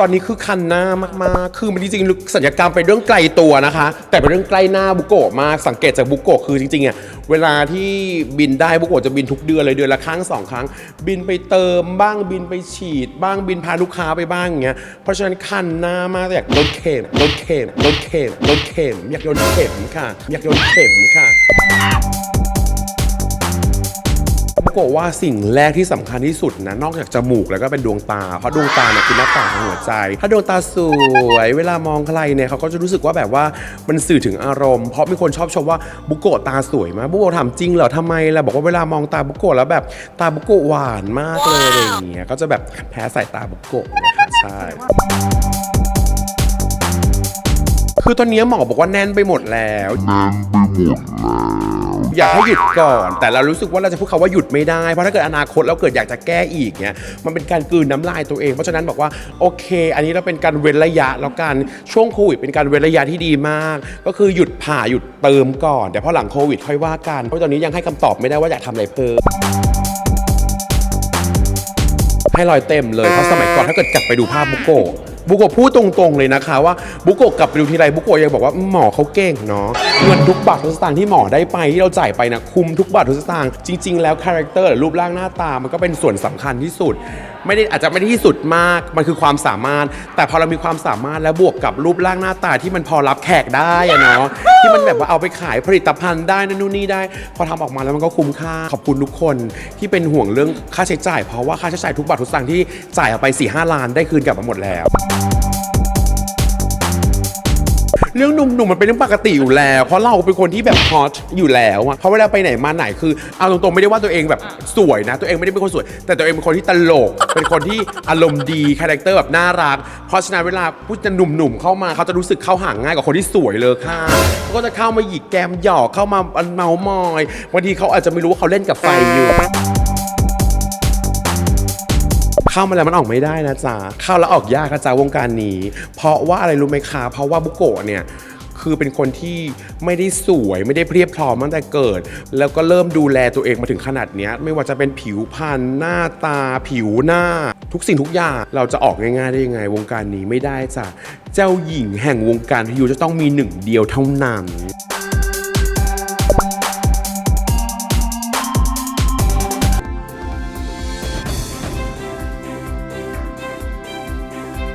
ตอนนี้คือคันหน้ามากๆ คือมันจริงๆสัญญกรรมเป็นเรื่องไกลตัวนะคะ แต่เป็นเรื่องใกล้หน้าบุโกะมาก สังเกตจากบุโกะคือจริงๆอะเวลาที่บินได้บุโกะจะบินทุกเดือนเลยเดือนละครั้งสองครั้ง บินไปเติมบ้างบินไปฉีด บ้างบินพาลูกค้าไปบ้างอย่างเงี้ย เพราะฉะนั้นคันหน้ามากอยากโดนเข็มโดนเข็มโดนเข็มโดนเข็มอยากโดนเข็มค่ะ อยากโดนเข็มค่ะ โกะว่าสิ่งแรกที่สำคัญที่สุดนะนอกจากจมูกแล้วก็เป็นดวงตา เพราะดวงตาเนี่ยคือหน้าต่างของหัวใจ ถ้าดวงตาสวยเวลามองใครเนี่ยเขาก็จะรู้สึกว่าแบบว่ามันสื่อถึงอารมณ์เพราะมีคนชอบชมว่าบุโกะตาสวยมากบุโกะถามจริงเหรอทำไมล่ะบอกว่าเวลามองตาบุโกะแล้วแบบตาบุโกะหวานมากเลยอะไรอย่างเงี้ยก็จะแบบแพ้สายตาบุโกะนะคะใช่คือตอนนี้หมอบอกว่าแน่นไปหมดแล้ว อยากให้หยุดก่อน แต่เรารู้สึกว่าเราจะพูดคาว่าหยุดไม่ได้ เพราะถ้าเกิดอนาคตเราเกิดอยากจะแก้อีกเนี่ยมันเป็นการกลืนน้ำลายตัวเอง เพราะฉะนั้นบอกว่าโอเค อันนี้เราเป็นการเว้นระยะแล้วกันช่วงโควิดเป็นการเว้นระยะที่ดีมาก ก็คือหยุดผ่าหยุดเติมก่อนแต่พอหลังโควิดค่อยว่ากันเพราะตอนนี้ยังให้คำตอบไม่ได้ว่าอยากทำอะไรเพิ่มให้รอยเต็มเลยเพราะสมัยก่อนถ้าเกิดกลับไปดูภาพบุโกะ บุโกะพูดตรงๆเลยนะคะ ว่าบุโกะกลับไปดูทีไรบุโกะยังบอกว่าหมอเขาเก่งเนาะเงินทุกบาททุกสตางค์ที่หมอได้ไปที่เราจ่ายไปนะคุ้มทุกบาททุกสตางค์จริง ๆ แล้วคาแรคเตอร์รูปร่างหน้าตามันก็เป็นส่วนสำคัญที่สุด ไม่ได้อาจจะไม่ได้ที่สุดมาก มันคือความสามารถ แต่พอเรามีความสามารถแล้วบวกกับรูปร่างหน้าตาที่มันพอรับแขกได้อะเนาะที่มันแบบว่าเอาไปขายผลิตภัณฑ์ได้นั่นนู่นนี่ได้ พอทำออกมาแล้วมันก็คุ้มค่าขอบคุณทุกคนที่เป็นห่วงเรื่องค่าใช้จ่าย เพราะว่าค่าใช้จ่ายทุกบาททุกสตางค์ที่จ่ายออกไป4ี่ห้าล้านได้คืนกลับมาหมดแล้ว เรื่องหนุ่มๆมันเป็นเรื่องปกติอยู่แล้ว เพราะเราเป็นคนที่แบบฮอตอยู่แล้วอะเพราะเวลาไปไหนมาไหนคือเอาตรงๆไม่ได้ว่าตัวเองแบบสวยนะ ตัวเองไม่ได้เป็นคนสวย แต่ตัวเองเป็นคนที่ตลก เป็นคนที่อารมณ์ดีคาแรคเตอร์แบบน่ารัก เพราะฉะนั้นเวลาผู้จะหนุ่มๆเข้ามาเขาจะรู้สึกเข้าห่างง่ายกว่าคนที่สวยเลยค่ะเขาก็จะเข้ามาหยิกแกมหยอกเข้ามาเมามอยบางทีเขาอาจจะไม่รู้ว่าเขาเล่นกับไฟอยู่ เข้ามาแล้วมันออกไม่ได้นะจ๊ะเข้าแล้วออกยากนะจ๊ะวงการนี้ เพราะว่าอะไรรู้ไหมคะ เพราะว่าบุโกะเนี่ยคือเป็นคนที่ไม่ได้สวยไม่ได้เพรียบพร้อมตั้งแต่เกิด แล้วก็เริ่มดูแลตัวเองมาถึงขนาดเนี้ยไม่ว่าจะเป็นผิวพรรณหน้าตาผิวหน้า ทุกสิ่งทุกอย่างเราจะออกง่ายๆได้ยังไง วงการนี้ไม่ได้จ้ะเจ้าหญิงแห่งวงการทียูจะต้องมีหนึ่งเดียวเท่านั้น